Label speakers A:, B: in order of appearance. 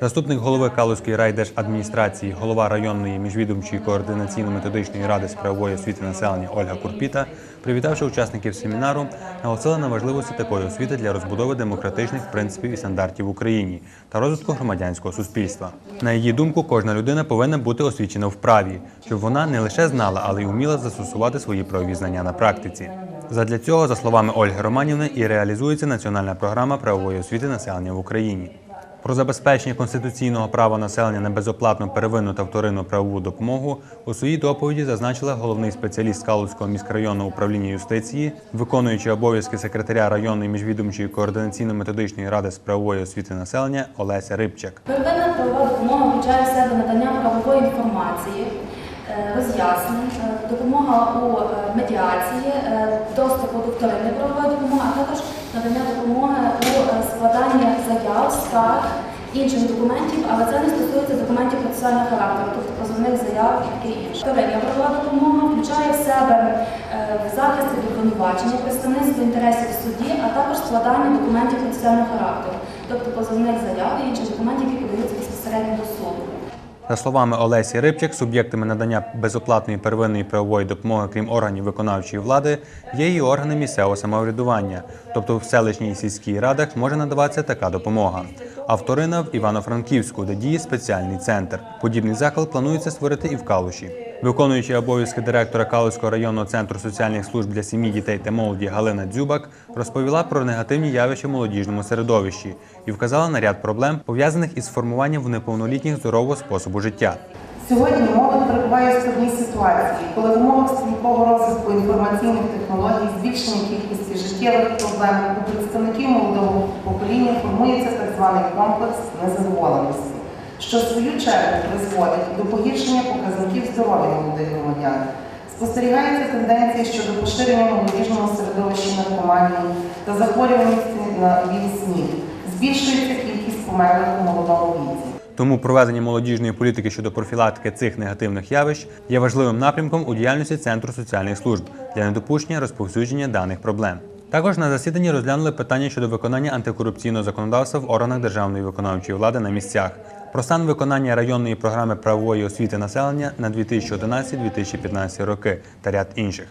A: Заступник голови Калузької райдержадміністрації, голова районної міжвідомчої координаційно-методичної ради з правової освіти населення Ольга Курпіта, привітавши учасників семінару, наголосила на важливості такої освіти для розбудови демократичних принципів і стандартів в Україні та розвитку громадянського суспільства. На її думку, кожна людина повинна бути освічена в праві, щоб вона не лише знала, але й вміла застосувати свої правові знання на практиці. Задля цього, за словами Ольги Романівни, і реалізується національна програма правової освіти населення в Україні. Про забезпечення конституційного права населення на безоплатну первинну та вторинну правову допомогу у своїй доповіді зазначила головний спеціаліст Калузького міськрайонного управління юстиції, виконуючий обов'язки секретаря районної міжвідомчої координаційно-методичної ради з правової освіти населення Олеся Рибчак.
B: Первинна правова допомога включає в себе надання правової інформації, е, роз'яснень, е, допомога у е, медіації, доступу до вторинної правової допомоги, а також надання допомоги заяв, скарг, інших документів, але це не стосується документів процесуального характеру, тобто позовних заяв і таке інше. Вторинна правова допомога включає в себе е, захист від обвинувачення, представництво інтересів в суді, а також складання документів процесуального характеру, тобто позовних заяв і інших документів, які подаються безпосередньо до суду.
A: За словами Олесі Рибчик, суб'єктами надання безоплатної первинної правової допомоги, крім органів виконавчої влади, є і органи місцевого самоврядування, тобто в селищній і сільській радах може надаватися така допомога. А вторина в Івано-Франківську, де діє спеціальний центр. Подібний заклад планується створити і в Калуші. Виконуючий обов'язки директора Калузького районного центру соціальних служб для сім'ї, дітей та молоді Галина Дзюбак розповіла про негативні явища в молодіжному середовищі і вказала на ряд проблем, пов'язаних із формуванням в неповнолітніх здорового способу життя.
C: Сьогодні молодь перебуває в складній ситуації, коли в умовах стрімкого розвитку інформаційних технологій, збільшення кількості життєвих проблем у представників молодого покоління формується так званий комплекс незадоволеності, що в свою чергу призводить до погіршення показників здоров'я молодих громадян. Спостерігається тенденція щодо поширення молодіжного середовища наркоманії та захворюваності на ВІЛ-СНІД. Збільшується кількість померлих у молодому віці.
A: Тому проведення молодіжної політики щодо профілактики цих негативних явищ є важливим напрямком у діяльності Центру соціальних служб для недопущення розповсюдження даних проблем. Також на засіданні розглянули питання щодо виконання антикорупційного законодавства в органах державної виконавчої влади на місцях, про стан виконання районної програми правової освіти населення на 2011-2015 роки та ряд інших.